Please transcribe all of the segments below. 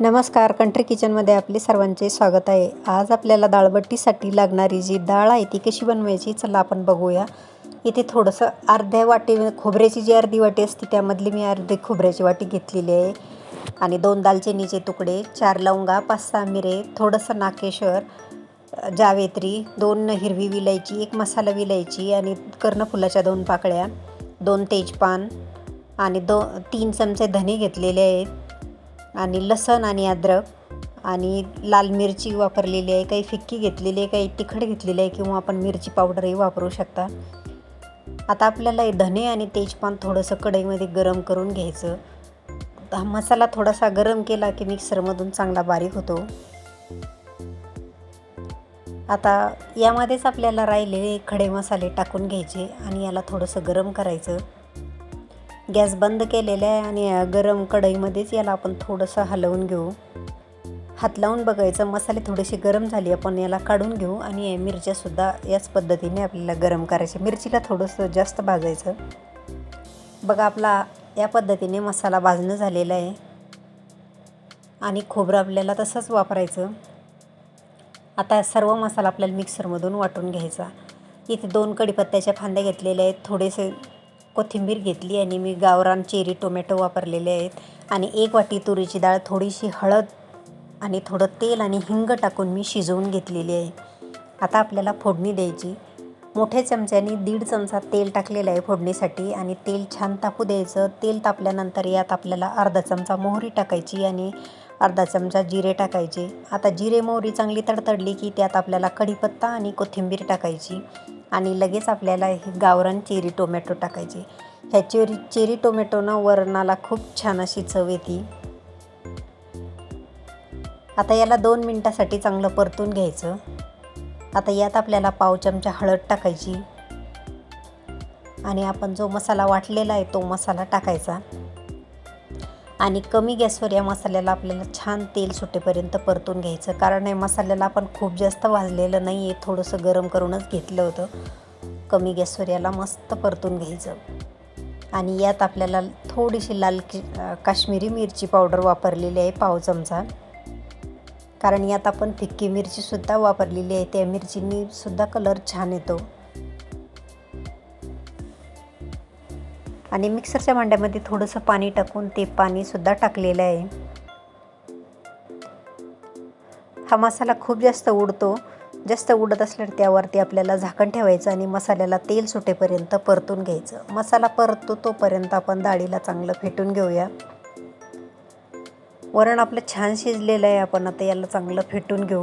नमस्कार कंट्री किचनमध्ये आपले सर्वांचे स्वागत आहे. आज आपल्याला दाळबट्टीसाठी लागणारी जी डाळ आहे ती कशी बनवायची? चला आपण बघूया. इथे थोडंसं अर्ध्या वाटी खोबऱ्याची जी अर्धी वाटी असते त्यामधली मी अर्धी खोबऱ्याची वाटी घेतलेली आहे. आणि दोन दालचिनीचे तुकडे चार लवंगा पाच सहा मिरे थोडंसं नाकेश्वर जावेत्री दोन हिरवी विलायची एक मसाला विलायची आणि कर्णफुलाच्या दोन पाकळ्या दोन तेजपान आणि दो तीन चमचे धने घेतलेले आहेत. आणि लसण आणि अद्रक आणि लाल मिरची वापरलेली आहे काही फिक्की घेतलेली आहे काही तिखट घेतलेली आहे किंवा आपण मिरची पावडरही वापरू शकता. आता आपल्याला हे धने आणि तेजपान थोडंसं कढईमध्ये गरम करून घ्यायचं. हा मसाला थोडासा गरम केला की मिक्सरमधून चांगला बारीक होतो. आता यामध्येच आपल्याला राहिलेले खडे मसाले टाकून घ्यायचे आणि याला थोडंसं गरम करायचं. गॅस बंद केलेला आहे आणि गरम कढईमध्येच याला आपण थोडंसं हलवून घेऊ. हात लावून बघायचं मसाले थोडेसे गरम झाले आपण याला काढून घेऊ आणि मिरच्यासुद्धा याच पद्धतीने आपल्याला गरम करायचे. मिरचीला थोडंसं जास्त भाजायचं. बघा आपला या पद्धतीने मसाला भाजणं झालेला आहे. आणि खोबरं आपल्याला तसंच वापरायचं. आता सर्व मसाला आपल्याला मिक्सरमधून वाटून घ्यायचा. इथे दोन कढीपत्त्याच्या फांद्या घेतलेल्या आहेत. थोडेसे कोथिंबीर घेतली आणि मी गावरान चेरी टोमॅटो वापरलेले आहेत. आणि एक वाटी तुरीची डाळ थोडीशी हळद आणि थोडं तेल आणि हिंग टाकून मी शिजवून घेतलेली आहे. आता आपल्याला फोडणी द्यायची. मोठ्या चमच्याने दीड चमचा तेल टाकलेलं आहे फोडणीसाठी आणि तेल छान तापू द्यायचं. तेल तापल्यानंतर यात आपल्याला अर्धा चमचा मोहरी टाकायची आणि अर्धा चमचा जिरे टाकायचे. आता जिरे मोहरी चांगली तडतडली की त्यात आपल्याला कढीपत्ता आणि कोथिंबीर टाकायची. आणि लगेच आपल्याला हे गावरान चेरी टोमॅटो टाकायचे. ह्या चेरी चेरी टोमॅटोनं वरणाला खूप छान अशी चव येते. आता याला दोन मिनटासाठी चांगलं परतून घ्यायचं. आता यात आपल्याला पाव चमचा हळद टाकायची. आणि आपण जो मसाला वाटलेला आहे तो मसाला टाकायचा. आणि कमी गॅसवर या मसाल्याला आपल्याला छान तेल सुटेपर्यंत परतून घ्यायचं. कारण या मसाल्याला आपण खूप जास्त भाजलेलं नाही आहे थोडंसं गरम करूनच घेतलं होतं. कमी गॅसवर याला मस्त परतून घ्यायचं. आणि यात आपल्याला थोडीशी लाल कि काश्मीरी मिरची पावडर वापरलेली आहे पाव चमचा. कारण यात आपण फिक्की मिरचीसुद्धा वापरलेली आहे. त्या मिरचींनीसुद्धा कलर छान येतो. आणि मिक्सरच्या भांड्यामध्ये थोडंसं पाणी टाकून ते पाणीसुद्धा टाकलेलं आहे. हा मसाला खूप जास्त उडतो. जास्त उडत असल्यावर त्यावरती आपल्याला झाकण ठेवायचं आणि मसाल्याला तेल सुटेपर्यंत परतून घ्यायचं. मसाला परतो तोपर्यंत आपण डाळीला चांगलं फेटून घेऊया. वरण आपलं छान शिजलेलं आहे. आपण आता याला चांगलं फेटून घेऊ.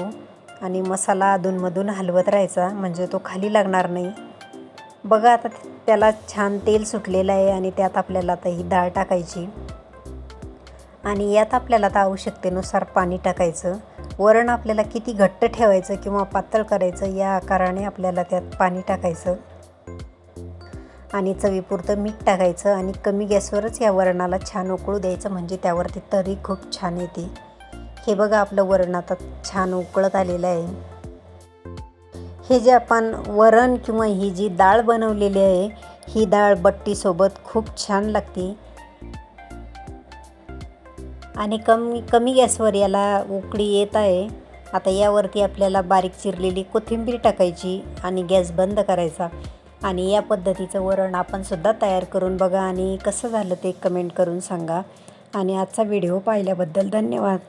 आणि मसाला अधूनमधून हलवत राहायचा. म्हणजे तो खाली लागणार नाही. बघा आता त्याला छान तेल सुटलेलं आहे आणि त्यात आपल्याला आता ही डाळ टाकायची. आणि यात आपल्याला आता आवश्यकतेनुसार पाणी टाकायचं. वरण आपल्याला किती घट्ट ठेवायचं किंवा पातळ करायचं या आकाराने आपल्याला त्यात पाणी टाकायचं. आणि चवीपुरतं मीठ टाकायचं आणि कमी गॅसवरच या वरणाला छान उकळू द्यायचं म्हणजे त्यावरती तरी खूप छान येते. हे बघा आपलं वरण आता छान उकळत आलेलं आहे. हे जे आपण वरण किंवा ही जी डाळ बनवलेली आहे ही डाळ बट्टीसोबत खूप छान लागते. आणि कमी कमी गॅसवर याला उकळी येत आहे. आता यावरती आपल्याला बारीक चिरलेली कोथिंबीर टाकायची आणि गॅस बंद करायचा. आणि या पद्धतीचं वरण आपणसुद्धा तयार करून बघा आणि कसं झालं ते कमेंट करून सांगा. आणि आजचा व्हिडिओ पाहिल्याबद्दल धन्यवाद.